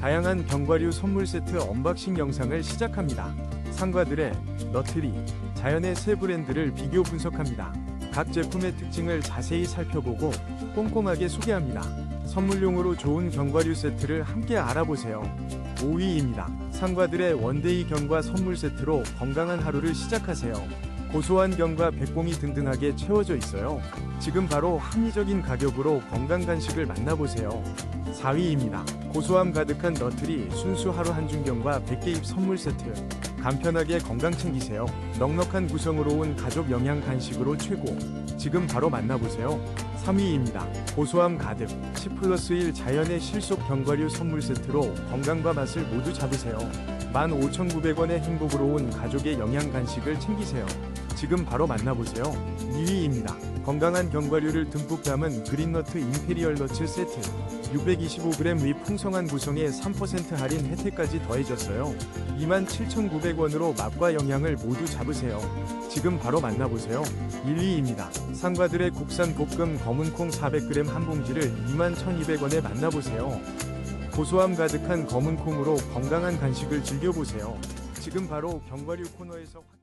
다양한 견과류 선물 세트 언박싱 영상을 시작합니다. 상과들의 너트리, 자연의 새 브랜드를 비교 분석합니다. 각 제품의 특징을 자세히 살펴보고 꼼꼼하게 소개합니다. 선물용으로 좋은 견과류 세트를 함께 알아보세요. 5위입니다. 상과들의 원데이 견과 선물 세트로 건강한 하루를 시작하세요. 고소한 견과 백봉이 든든하게 채워져 있어요. 지금 바로 합리적인 가격으로 건강 간식을 만나보세요. 4위입니다. 고소함 가득한 너트리 순수 하루 한중견과 100개 잎 선물 세트. 간편하게 건강 챙기세요. 넉넉한 구성으로 온 가족 영양 간식으로 최고. 지금 바로 만나보세요. 3위입니다. 고소함 가득 10 플러스 1 자연의 실속 견과류 선물 세트로 건강과 맛을 모두 잡으세요. 15,900원의 행복으로 온 가족의 영양 간식을 챙기세요. 지금 바로 만나보세요. 2위입니다. 건강한 견과류를 듬뿍 담은 그린너트 임페리얼 너츠 세트. 625g 위 풍성한 구성에 3% 할인 혜택까지 더해졌어요. 27,900원으로 맛과 영양을 모두 잡으세요. 지금 바로 만나보세요. 1위입니다. 상과들의 국산 볶음 검은콩 400g 한 봉지를 21,200원에 만나보세요. 고소함 가득한 검은콩으로 건강한 간식을 즐겨보세요. 지금 바로 견과류 코너에서 확-